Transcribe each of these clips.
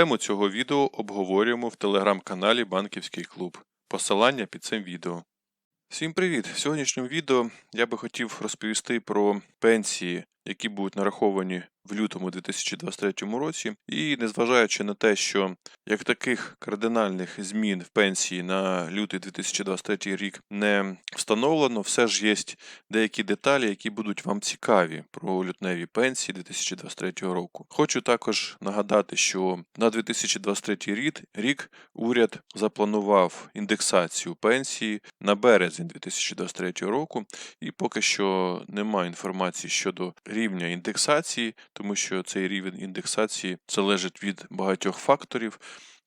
Тему цього відео обговорюємо в телеграм-каналі Банківський клуб. Посилання під цим відео. Всім привіт! В сьогоднішньому відео я би хотів розповісти про пенсії, які будуть нараховані в лютому 2023 році, і незважаючи на те, що як таких кардинальних змін в пенсії на лютий 2023 рік не встановлено, все ж є деякі деталі, які будуть вам цікаві про лютневі пенсії 2023 року. Хочу також нагадати, що на 2023 рік, уряд запланував індексацію пенсії на березень 2023 року, і поки що немає інформації щодо рівня індексації, тому що цей рівень індексації залежить від багатьох факторів,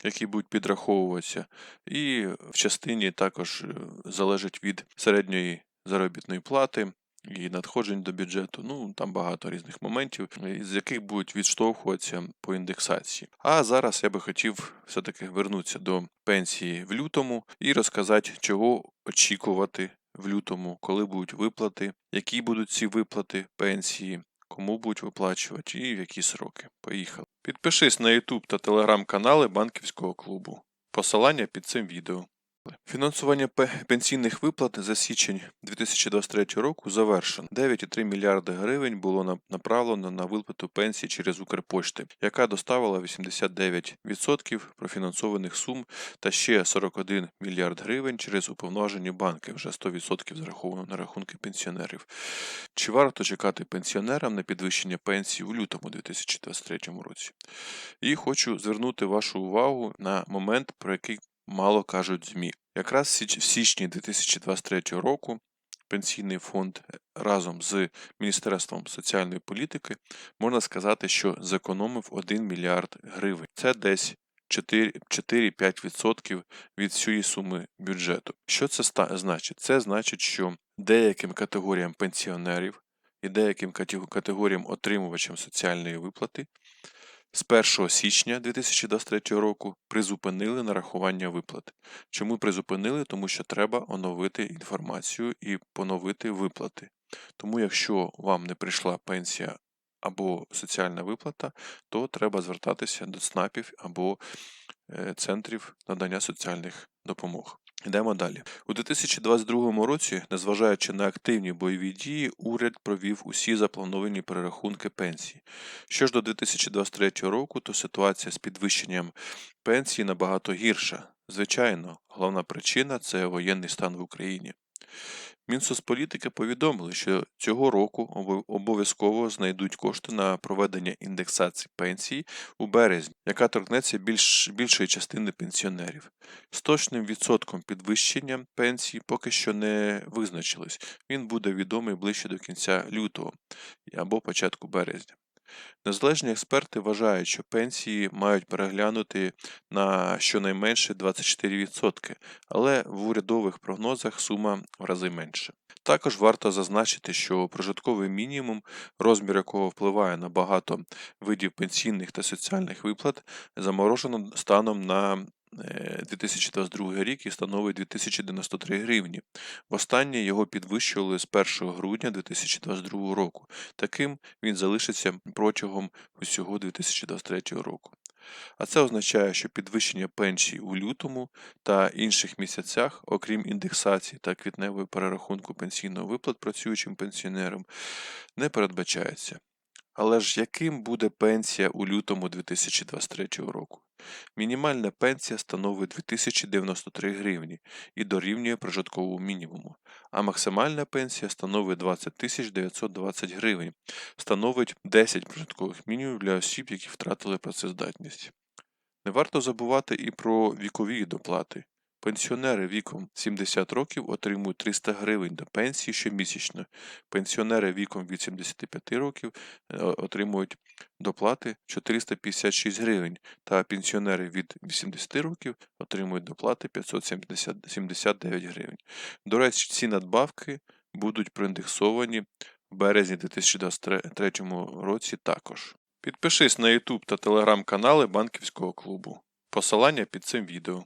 які будуть підраховуватися, і в частині також е, залежить від середньої заробітної плати. І надходжень до бюджету, ну там багато різних моментів, з яких будуть відштовхуватися по індексації. А зараз я би хотів все-таки вернутися до пенсії в лютому і розказати, чого очікувати в лютому, коли будуть виплати, які будуть ці виплати пенсії, кому будуть виплачувати і в які сроки. Поїхали. Підпишись на YouTube та телеграм канали банківського клубу. Посилання під цим відео. Фінансування пенсійних виплат за січень 2023 року завершено. 9,3 мільярди гривень було направлено на виплату пенсій через Укрпошти, яка доставила 89% профінансованих сум та ще 41 мільярд гривень через уповноважені банки, вже 100% зараховано на рахунки пенсіонерів. Чи варто чекати пенсіонерам на підвищення пенсії у лютому 2023 році? І хочу звернути вашу увагу на момент, про який мало кажуть ЗМІ. Якраз в січні 2023 року Пенсійний фонд е, разом з Міністерством соціальної політики можна сказати, що зекономив 1 мільярд гривень. Це десь 4-5% від всієї суми бюджету. Що це значить? Це значить, що деяким категоріям пенсіонерів і деяким категоріям отримувачам соціальної виплати з 1 січня 2023 року призупинили нарахування виплат. Чому призупинили? Тому що треба оновити інформацію і поновити виплати. Тому, якщо вам не прийшла пенсія або соціальна виплата, то треба звертатися до ЦНАПів або е, центрів надання соціальних допомог. Йдемо далі. У 2022 році, незважаючи на активні бойові дії, уряд провів усі заплановані перерахунки пенсій. Що ж до 2023 року, то ситуація з підвищенням пенсії набагато гірша. Звичайно, головна причина це воєнний стан в Україні. Мінсоцполітики повідомили, що цього року обов'язково знайдуть кошти на проведення індексації пенсій у березні, яка торкнеться більш, більшої частини пенсіонерів. З точним відсотком підвищення пенсії поки що не визначилось. Він буде відомий ближче до кінця лютого або початку березня. Незалежні експерти вважають, що пенсії мають переглянути на щонайменше 24%, але в урядових прогнозах сума в рази менше. Також варто зазначити, що прожитковий мінімум, розмір якого впливає на багато видів пенсійних та соціальних виплат, заморожено станом на 2022 е, рік і становить 2093 гривні. Востаннє його підвищували з 1 грудня 2022 року. Таким він залишиться протягом усього 2023 року. А це означає, що підвищення пенсій у лютому та інших місяцях, окрім індексації та квітневої перерахунку пенсійного виплат працюючим пенсіонерам, не передбачається. Але ж яким буде пенсія у лютому 2023 року? Мінімальна пенсія становить 2093 гривні і дорівнює прожитковому мінімуму, а максимальна пенсія становить 20 920 гривень, становить 10 прожиткових мінімумів для осіб, які втратили працездатність. Не варто забувати і про вікові доплати. Пенсіонери віком 70 років отримують 300 гривень до пенсії щомісячно. Пенсіонери віком від 75 років е, отримують доплати 456 гривень, та пенсіонери від 80 років отримують доплати 579 гривень. До речі, ці надбавки будуть проіндексовані в березні 2023 році також. Підпишись на YouTube та телеграм канали банківського клубу. Посилання під цим відео.